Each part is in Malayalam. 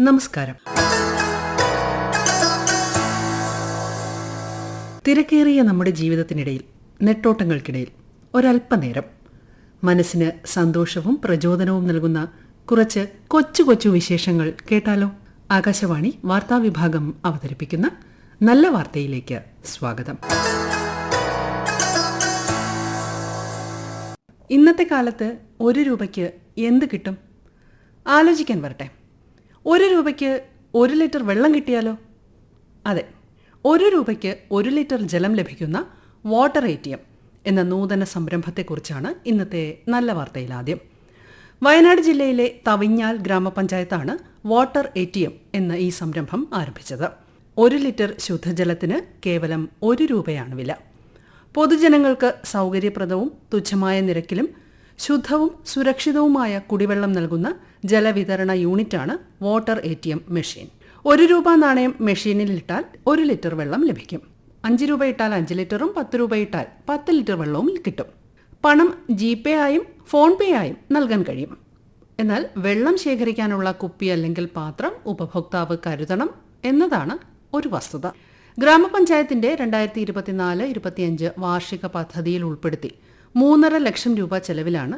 നമസ്കാരം. തിരക്കേറിയ നമ്മുടെ ജീവിതത്തിനിടയിൽ നെട്ടോട്ടങ്ങൾക്കിടയിൽ ഒരല്പനേരം മനസ്സിന് സന്തോഷവും പ്രചോദനവും നൽകുന്ന കുറച്ച് കൊച്ചു കൊച്ചു വിശേഷങ്ങൾ കേട്ടാലോ? ആകാശവാണി വാർത്താ വിഭാഗം അവതരിപ്പിക്കുന്ന നല്ല വാർത്തയിലേക്ക് സ്വാഗതം. ഇന്നത്തെ കാലത്ത് ഒരു രൂപയ്ക്ക് എന്ത് കിട്ടും? ആലോചിക്കാൻ വരട്ടെ. ഒരു രൂപയ്ക്ക് ഒരു ലിറ്റർ വെള്ളം കിട്ടിയാലോ? അതെ ഒരു രൂപയ്ക്ക് ഒരു ലിറ്റർ ജലം ലഭിക്കുന്ന വാട്ടർ എ ടി എം എന്ന നൂതന സംരംഭത്തെക്കുറിച്ചാണ് ഇന്നത്തെ നല്ല വാർത്തയിൽ ആദ്യം. വയനാട് ജില്ലയിലെ തവിഞ്ഞാൽ ഗ്രാമപഞ്ചായത്താണ് വാട്ടർ എ ടി എം എന്ന ഈ സംരംഭം ആരംഭിച്ചത്. ഒരു ലിറ്റർ ശുദ്ധജലത്തിന് കേവലം ഒരു രൂപയാണ് വില. പൊതുജനങ്ങൾക്ക് സൗകര്യപ്രദവും തുച്ഛമായ നിരക്കിലും ശുദ്ധവും സുരക്ഷിതവുമായ കുടിവെള്ളം നൽകുന്ന ജലവിതരണ യൂണിറ്റാണ് water A T M machine. ഒരു രൂപ നാണയം മെഷീനിൽ ഇട്ടാൽ ഒരു ലിറ്റർ വെള്ളം ലഭിക്കും. അഞ്ച് രൂപ ഇട്ടാൽ അഞ്ച് ലിറ്ററും പത്ത് രൂപ ഇട്ടാൽ പത്ത് ലിറ്റർ വെള്ളവും കിട്ടും. പണം ജി പേ ആയും ഫോൺ പേ ആയും നൽകാൻ കഴിയും. എന്നാൽ വെള്ളം ശേഖരിക്കാനുള്ള കുപ്പി അല്ലെങ്കിൽ പാത്രം ഉപഭോക്താവ് കരുതണം എന്നതാണ് ഒരു വസ്തുത. ഗ്രാമപഞ്ചായത്തിന്റെ രണ്ടായിരത്തി ഇരുപത്തിനാല് ഇരുപത്തിയഞ്ച് വാർഷിക പദ്ധതിയിൽ ഉൾപ്പെടുത്തി മൂന്നര ലക്ഷം രൂപ ചെലവിലാണ്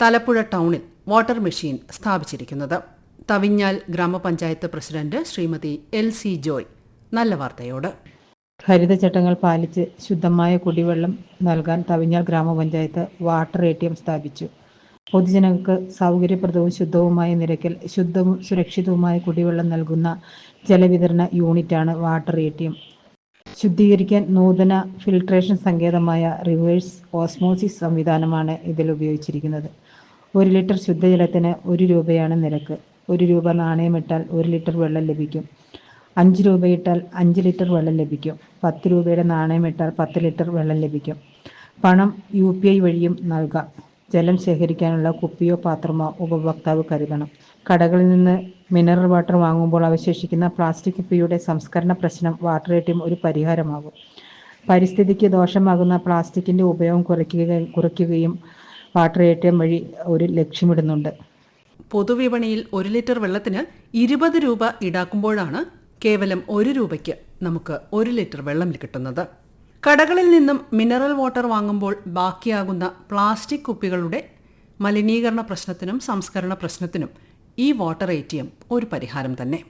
തലപ്പുഴ ടൗണിൽ വാട്ടർ മെഷീൻ സ്ഥാപിച്ചിരിക്കുന്നത്. തവിഞ്ഞാൽ ഗ്രാമപഞ്ചായത്ത് president Shrimati L C Joy നല്ല വാർത്തയോട്. ഹരിതചട്ടങ്ങൾ പാലിച്ച് ശുദ്ധമായ കുടിവെള്ളം നൽകാൻ തവിഞ്ഞാൽ ഗ്രാമപഞ്ചായത്ത് വാട്ടർ എ ടി എം സ്ഥാപിച്ചു. പൊതുജനങ്ങൾക്ക് സൗകര്യപ്രദവും ശുദ്ധവുമായ നിരക്കിൽ ശുദ്ധവും സുരക്ഷിതവുമായ കുടിവെള്ളം നൽകുന്ന ജലവിതരണ യൂണിറ്റാണ് വാട്ടർ എ ടി എം. ശുദ്ധീകരിക്കാൻ നൂതന ഫിൽട്രേഷൻ സങ്കേതമായ റിവേഴ്സ് ഓസ്മോസിസ് സംവിധാനമാണ് ഇതിൽ ഉപയോഗിച്ചിരിക്കുന്നത്. ഒരു ലിറ്റർ ശുദ്ധജലത്തിന് ഒരു രൂപയാണ് നിരക്ക്. ഒരു രൂപ നാണയമിട്ടാൽ ഒരു ലിറ്റർ വെള്ളം ലഭിക്കും. അഞ്ച് രൂപയിട്ടാൽ അഞ്ച് ലിറ്റർ വെള്ളം ലഭിക്കും. പത്ത് രൂപയുടെ നാണയമിട്ടാൽ പത്ത് ലിറ്റർ വെള്ളം ലഭിക്കും. പണം യു പി ഐ വഴിയും നൽകാം. ജലം ശേഖരിക്കാനുള്ള കുപ്പിയോ പാത്രമോ ഉപഭോക്താവ് കരുതണം. കടകളിൽ നിന്ന് മിനറൽ വാട്ടർ വാങ്ങുമ്പോൾ അവശേഷിക്കുന്ന പ്ലാസ്റ്റിക് കുപ്പിയുടെ സംസ്കരണ പ്രശ്നം വാട്ടർ എ ഒരു പരിഹാരമാകും. പരിസ്ഥിതിക്ക് ദോഷമാകുന്ന പ്ലാസ്റ്റിക്കിന്റെ ഉപയോഗം കുറയ്ക്കുക കുറയ്ക്കുകയും വാട്ടർ എം വഴി ഒരു ലക്ഷ്യമിടുന്നുണ്ട്. പൊതുവിപണിയിൽ ഒരു ലിറ്റർ വെള്ളത്തിന് ഇരുപത് രൂപ ഈടാക്കുമ്പോഴാണ് കേവലം ഒരു രൂപയ്ക്ക് നമുക്ക് ഒരു ലിറ്റർ വെള്ളം കിട്ടുന്നത്. കടകളിൽ നിന്നും മിനറൽ വാട്ടർ വാങ്ങുമ്പോൾ ബാക്കിയാകുന്ന പ്ലാസ്റ്റിക് കുപ്പികളുടെ മലിനീകരണ പ്രശ്നത്തിനും സംസ്കരണ പ്രശ്നത്തിനും ഈ വാട്ടർ എ ഒരു പരിഹാരം തന്നെ.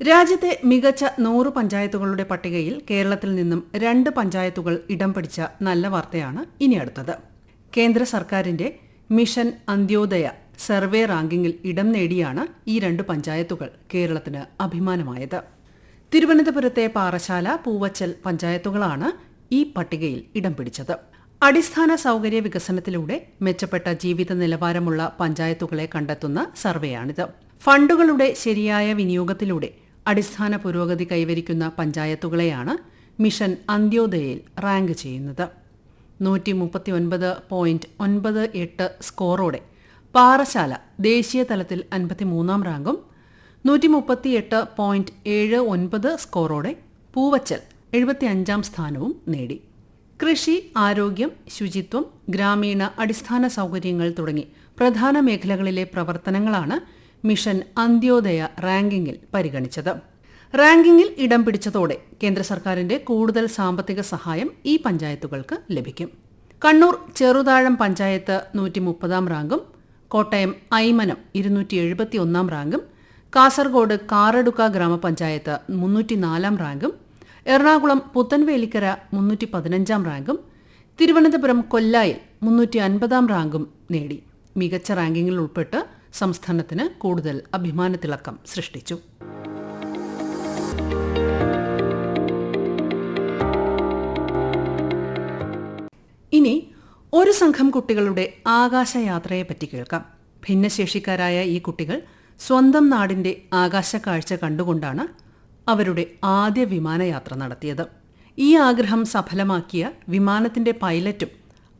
രാജ്യത്തെ മികച്ച നൂറ് പഞ്ചായത്തുകളുടെ പട്ടികയിൽ കേരളത്തിൽ നിന്നും രണ്ട് പഞ്ചായത്തുകൾ ഇടം പിടിച്ച നല്ല വാർത്തയാണ് ഇനി അടുത്തത്. കേന്ദ്ര സർക്കാരിന്റെ മിഷൻ അന്ത്യോദയ സർവേ റാങ്കിങ്ങിൽ ഇടം നേടിയാണ് ഈ രണ്ട് പഞ്ചായത്തുകൾ കേരളത്തിന് അഭിമാനമായത്. തിരുവനന്തപുരത്തെ പാറശാല പൂവച്ചൽ പഞ്ചായത്തുകളാണ് ഈ പട്ടികയിൽ ഇടം പിടിച്ചത്. അടിസ്ഥാന സൗകര്യ വികസനത്തിലൂടെ മെച്ചപ്പെട്ട ജീവിത നിലവാരമുള്ള പഞ്ചായത്തുകളെ കണ്ടെത്തുന്ന സർവേയാണിത്. ഫണ്ടുകളുടെ ശരിയായ വിനിയോഗത്തിലൂടെ അടിസ്ഥാന പുരോഗതി കൈവരിക്കുന്ന പഞ്ചായത്തുകളെയാണ് മിഷൻ അന്ത്യോദയയിൽ റാങ്ക് ചെയ്യുന്നത്. നൂറ്റി മുപ്പത്തി ഒൻപത് പോയിന്റ് ഒൻപത് എട്ട് സ്കോറോടെ പാറശാല ദേശീയ തലത്തിൽ അൻപത്തിമൂന്നാം റാങ്കും നൂറ്റി മുപ്പത്തിയെട്ട് പോയിന്റ് ഏഴ് ഒൻപത് സ്കോറോടെ പൂവച്ചൽ എഴുപത്തിയഞ്ചാം സ്ഥാനവും നേടി. കൃഷി ആരോഗ്യം ശുചിത്വം ഗ്രാമീണ അടിസ്ഥാന സൗകര്യങ്ങൾ തുടങ്ങി പ്രധാന മേഖലകളിലെ പ്രവർത്തനങ്ങളാണ് മിഷൻ അന്ത്യോദയ റാങ്കിങ്ങിൽ പരിഗണിച്ചത്. റാങ്കിങ്ങിൽ ഇടം പിടിച്ചതോടെ കേന്ദ്ര സർക്കാരിന്റെ കൂടുതൽ സാമ്പത്തിക സഹായം ഈ പഞ്ചായത്തുകൾക്ക് ലഭിക്കും. കണ്ണൂർ ചെറുതാഴം പഞ്ചായത്ത് നൂറ്റി മുപ്പതാം റാങ്കും കോട്ടയം ഐമനം ഇരുന്നൂറ്റി എഴുപത്തി ഒന്നാം റാങ്കും കാസർഗോഡ് കാറടുക്ക ഗ്രാമപഞ്ചായത്ത് മുന്നൂറ്റിനാലാം റാങ്കും എറണാകുളം പുത്തൻവേലിക്കര മുന്നൂറ്റി പതിനഞ്ചാം റാങ്കും തിരുവനന്തപുരം കൊല്ലായിൽ മുന്നൂറ്റി അൻപതാം റാങ്കും നേടി. മികച്ച റാങ്കിങ്ങിൽ ഉൾപ്പെട്ട് സംസ്ഥാനത്തിന് കൂടുതൽ അഭിമാനത്തിളക്കം സൃഷ്ടിച്ചു. ഇനി ഒരു സംഘം കുട്ടികളുടെ ആകാശയാത്രയെപ്പറ്റി കേൾക്കാം. ഭിന്നശേഷിക്കാരായ ഈ കുട്ടികൾ സ്വന്തം നാടിന്റെ ആകാശ കാഴ്ച കണ്ടുകൊണ്ടാണ് അവരുടെ ആദ്യ വിമാനയാത്ര നടത്തിയത്. ഈ ആഗ്രഹം സഫലമാക്കിയ വിമാനത്തിന്റെ പൈലറ്റും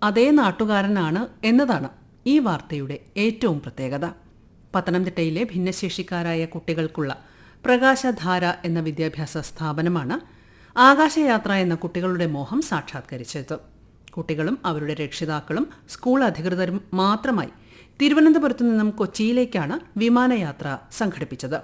അതേ നാട്ടുകാരനാണ് എന്നതാണ് ഈ വാർത്തയുടെ ഏറ്റവും പ്രത്യേകത. പത്തനംതിട്ടയിലെ ഭിന്നശേഷിക്കാരായ കുട്ടികൾക്കുള്ള പ്രകാശധാര എന്ന വിദ്യാഭ്യാസ സ്ഥാപനമാണ് ആകാശയാത്ര എന്ന കുട്ടികളുടെ മോഹം സാക്ഷാത്കരിച്ചത്. കുട്ടികളും അവരുടെ രക്ഷിതാക്കളും സ്കൂൾ അധികൃതരും മാത്രമായി തിരുവനന്തപുരത്തു നിന്നും കൊച്ചിയിലേക്കാണ് വിമാനയാത്ര സംഘടിപ്പിച്ചത്.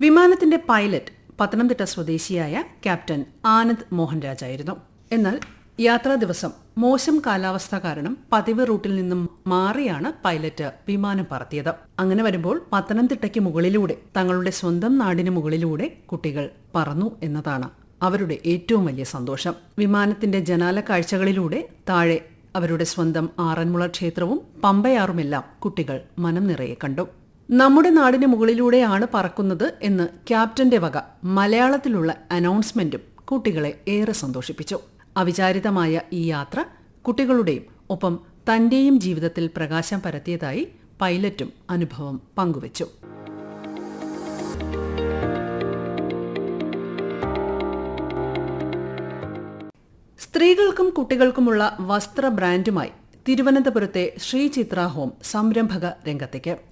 വിമാനത്തിന്റെ പൈലറ്റ് പത്തനംതിട്ട സ്വദേശിയായ ക്യാപ്റ്റൻ ആനന്ദ് മോഹൻരാജായിരുന്നു എന്നാൽ യാത്രാ ദിവസം മോശം കാലാവസ്ഥ കാരണം പതിവ് റൂട്ടിൽ നിന്നും മാറിയാണ് പൈലറ്റ് വിമാനം പറത്തിയത്. അങ്ങനെ വരുമ്പോൾ പത്തനംതിട്ടയ്ക്ക് മുകളിലൂടെ തങ്ങളുടെ സ്വന്തം നാടിന് മുകളിലൂടെ കുട്ടികൾ പറന്നു എന്നതാണ് അവരുടെ ഏറ്റവും വലിയ സന്തോഷം. വിമാനത്തിന്റെ ജനാല കാഴ്ചകളിലൂടെ താഴെ അവരുടെ സ്വന്തം ആറന്മുള ക്ഷേത്രവും പമ്പയാറുമെല്ലാം കുട്ടികൾ മനം നിറയെ കണ്ടു. നമ്മുടെ നാടിന് മുകളിലൂടെയാണ് പറക്കുന്നത് എന്ന് ക്യാപ്റ്റന്റെ വക മലയാളത്തിലുള്ള അനൗൺസ്മെന്റും കുട്ടികളെ ഏറെ സന്തോഷിപ്പിച്ചു. അവിചാരിതമായ ഈ യാത്ര കുട്ടികളുടെയും ഒപ്പം തന്റെയും ജീവിതത്തിൽ പ്രകാശം പരത്തിയതായി പൈലറ്റും അനുഭവം പങ്കുവച്ചു. സ്ത്രീകൾക്കും കുട്ടികൾക്കുമുള്ള വസ്ത്ര ബ്രാൻഡുമായി തിരുവനന്തപുരത്തെ ശ്രീ ചിത്ര ഹോം സംരംഭക രംഗത്തേക്ക്.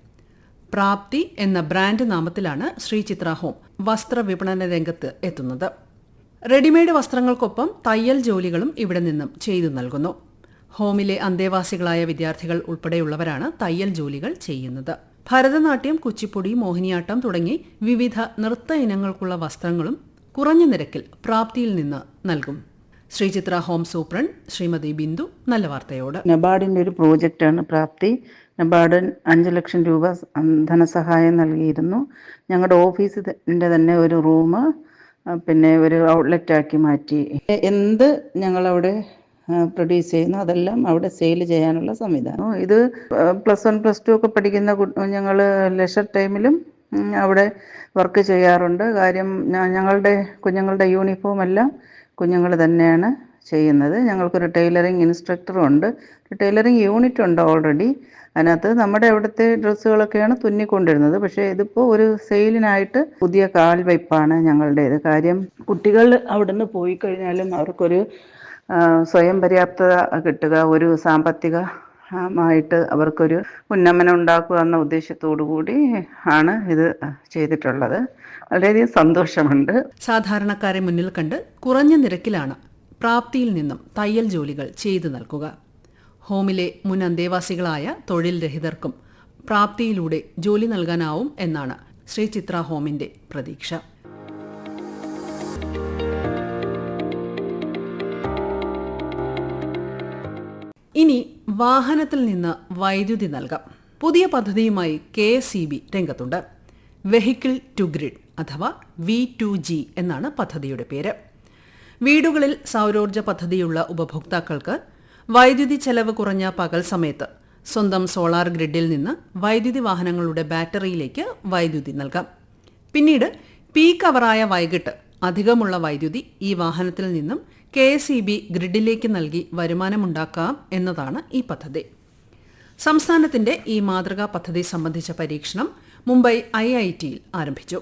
പ്രാപ്തി എന്ന ബ്രാൻഡ് നാമത്തിലാണ് ശ്രീ ചിത്ര ഹോം വസ്ത്ര വിപണന രംഗത്ത് എത്തുന്നത്. റെഡിമെയ്ഡ് വസ്ത്രങ്ങൾക്കൊപ്പം തയ്യൽ ജോലികളും ഇവിടെ നിന്നും ചെയ്തു നൽകുന്നു. ഹോമിലെ അന്തേവാസികളായ വിദ്യാർത്ഥികൾ ഉൾപ്പെടെയുള്ളവരാണ് തയ്യൽ ജോലികൾ ചെയ്യുന്നത്. ഭരതനാട്യം കുച്ചിപ്പുടി മോഹിനിയാട്ടം തുടങ്ങി വിവിധ നൃത്ത ഇനങ്ങൾക്കുള്ള വസ്ത്രങ്ങളും കുറഞ്ഞ നിരക്കിൽ പ്രാപ്തിയിൽ നിന്ന് നൽകും. ശ്രീചിത്ര ഹോം സൂപ്രണ്ട് ശ്രീമതി ബിന്ദു നല്ല വാർത്തയോട്. നബാർഡിന്റെ ഒരു പ്രോജക്റ്റാണ് പ്രാപ്തി. നബാർഡ് അഞ്ച് ലക്ഷം രൂപ ധനസഹായം നൽകിയിരുന്നു. ഞങ്ങളുടെ ഓഫീസിന്റെ തന്നെ ഒരു റൂം പിന്നെ ഒരു ഔട്ട്ലെറ്റ് ആക്കി മാറ്റി. എന്ത് ഞങ്ങളവിടെ പ്രൊഡ്യൂസ് ചെയ്യുന്നു അതെല്ലാം അവിടെ സെയിൽ ചെയ്യാനുള്ള സംവിധാനം. ഇത് പ്ലസ് വൺ പ്ലസ് ടു ഒക്കെ പഠിക്കുന്ന ഞങ്ങൾ ലെഷർ ടൈമിലും അവിടെ വർക്ക് ചെയ്യാറുണ്ട്. കാര്യം ഞങ്ങളുടെ കുഞ്ഞുങ്ങളുടെ യൂണിഫോം എല്ലാം കുഞ്ഞുങ്ങൾ തന്നെയാണ് ചെയ്യുന്നത്. ഞങ്ങൾക്കൊരു ടൈലറിങ് ഇൻസ്ട്രക്ടറും ഉണ്ട്. ടൈലറിങ് യൂണിറ്റ് ഉണ്ട് ഓൾറെഡി അതിനകത്ത് നമ്മുടെ അവിടുത്തെ ഡ്രസ്സുകളൊക്കെയാണ് തുന്നിക്കൊണ്ടിരുന്നത്. പക്ഷേ ഇതിപ്പോൾ ഒരു സെയിലിനായിട്ട് പുതിയ കാൽവയ്പ്പാണ് ഞങ്ങളുടേത്. കാര്യം കുട്ടികൾ അവിടുന്ന് പോയി കഴിഞ്ഞാലും അവർക്കൊരു സ്വയം പര്യാപ്തത കിട്ടുക ഒരു സാമ്പത്തിക മായിട്ട് അവർക്കൊരു ഉന്നമനം ഉണ്ടാക്കുക എന്ന ഉദ്ദേശത്തോടു കൂടി ആണ് ഇത് ചെയ്തിട്ടുള്ളത്. വളരെയധികം സന്തോഷമുണ്ട്. സാധാരണക്കാരെ മുന്നിൽ കണ്ട് കുറഞ്ഞ നിരക്കിലാണ് പ്രാപ്തിയിൽ നിന്നും തയ്യൽ ജോലികൾ ചെയ്തു നൽകുക. ഹോമിലെ മുൻ അന്തേവാസികളായ തൊഴിൽ രഹിതർക്കും പ്രാപ്തിയിലൂടെ ജോലി നൽകാനാവും എന്നാണ് ശ്രീ ചിത്ര ഹോമിന്റെ പ്രതീക്ഷ. ഇനി വാഹനത്തിൽ നിന്ന് വൈദ്യുതി നൽകാം. പുതിയ പദ്ധതിയുമായി കെ എസ് ഇ ബി രംഗത്തുണ്ട്. Vehicle to grid. അഥവാ വി ടു ജി എന്നാണ് പദ്ധതിയുടെ പേര്. വീടുകളിൽ സൗരോർജ പദ്ധതിയുള്ള ഉപഭോക്താക്കൾക്ക് വൈദ്യുതി ചെലവ് കുറഞ്ഞ പകൽ സമയത്ത് സ്വന്തം സോളാർ ഗ്രിഡിൽ നിന്ന് വൈദ്യുതി വാഹനങ്ങളുടെ ബാറ്ററിയിലേക്ക് വൈദ്യുതി നൽകാം. പിന്നീട് പീക്ക് അവറായ വൈകിട്ട് അധികമുള്ള വൈദ്യുതി ഈ വാഹനത്തിൽ നിന്നും കെ എസ് ഇ ബി ഗ്രിഡിലേക്ക് നൽകി വരുമാനമുണ്ടാക്കാം എന്നതാണ് ഈ പദ്ധതി. സംസ്ഥാനത്തിന്റെ ഈ മാതൃകാ പദ്ധതി സംബന്ധിച്ച പരീക്ഷണം മുംബൈ ഐ ഐ ടിയിൽ ആരംഭിച്ചു.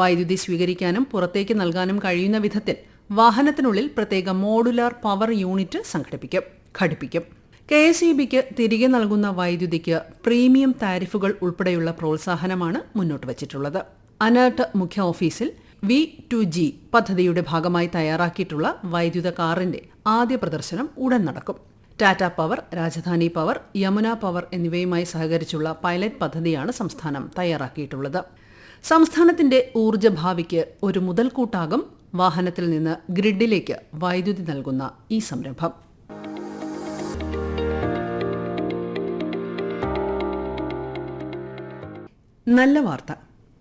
വൈദ്യുതി സ്വീകരിക്കാനും പുറത്തേക്ക് നൽകാനും കഴിയുന്ന വിധത്തിൽ വാഹനത്തിനുള്ളിൽ പ്രത്യേക മോഡുലാർ പവർ യൂണിറ്റ് സംഘടിപ്പിക്കും ഘടിപ്പിക്കും. കെ എസ് ഇ ബിക്ക് തിരികെ നൽകുന്ന വൈദ്യുതിക്ക് പ്രീമിയം താരിഫുകൾ ഉൾപ്പെടെയുള്ള പ്രോത്സാഹനമാണ് മുന്നോട്ട് വച്ചിട്ടുള്ളത്. അനർട്ട് മുഖ്യ ഓഫീസിൽ വി ടു ജി പദ്ധതിയുടെ ഭാഗമായി തയ്യാറാക്കിയിട്ടുള്ള വൈദ്യുത കാറിന്റെ ആദ്യ പ്രദർശനം ഉടൻ നടക്കും. Tata power Rajdhani power Yamuna power എന്നിവയുമായി സഹകരിച്ചുള്ള പൈലറ്റ് പദ്ധതിയാണ് സംസ്ഥാനം തയ്യാറാക്കിയിട്ടുള്ളത്. സംസ്ഥാനത്തിന്റെ ഊർജഭാവിക്ക് ഒരു മുതൽക്കൂട്ടാകും വാഹനത്തിൽ നിന്ന് ഗ്രിഡിലേക്ക് വൈദ്യുതി നൽകുന്ന ഈ സംരംഭം. നല്ല വാർത്ത.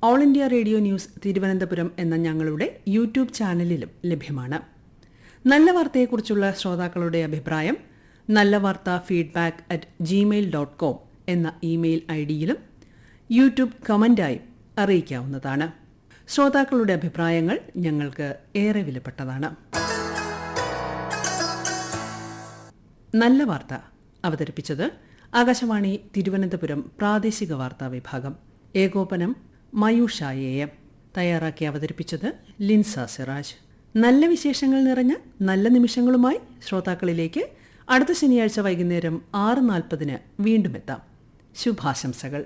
All India radio news Thiruvananthapuram എന്ന ഞങ്ങളുടെ യൂട്യൂബ് ചാനലിലും ലഭ്യമാണ്. നല്ല വാർത്തയെക്കുറിച്ചുള്ള ശ്രോതാക്കളുടെ അഭിപ്രായം നല്ല വാർത്ത feedback at Gmail dot com എന്ന ഇമെയിൽ ഐ ഡിയിലും യൂട്യൂബ് കമന്റായും അറിയിക്കാവുന്നതാണ്. ശ്രോതാക്കളുടെ അഭിപ്രായങ്ങൾ ഞങ്ങൾക്ക് ഏറെ വിലപ്പെട്ടതാണ്. നല്ല വാർത്ത അവതരിപ്പിച്ചത് ആകാശവാണി തിരുവനന്തപുരം പ്രാദേശിക വാർത്താ വിഭാഗം. ഏകോപനം മയൂഷ എ എം തയ്യാറാക്കി അവതരിപ്പിച്ചത് ലിൻസ സിറാജ്. നല്ല വിശേഷങ്ങൾ നിറഞ്ഞ നല്ല നിമിഷങ്ങളുമായി ശ്രോതാക്കളിലേക്ക് അടുത്ത ശനിയാഴ്ച വൈകുന്നേരം ആറ് നാൽപ്പതിന് വീണ്ടും എത്താം. ശുഭാശംസകൾ.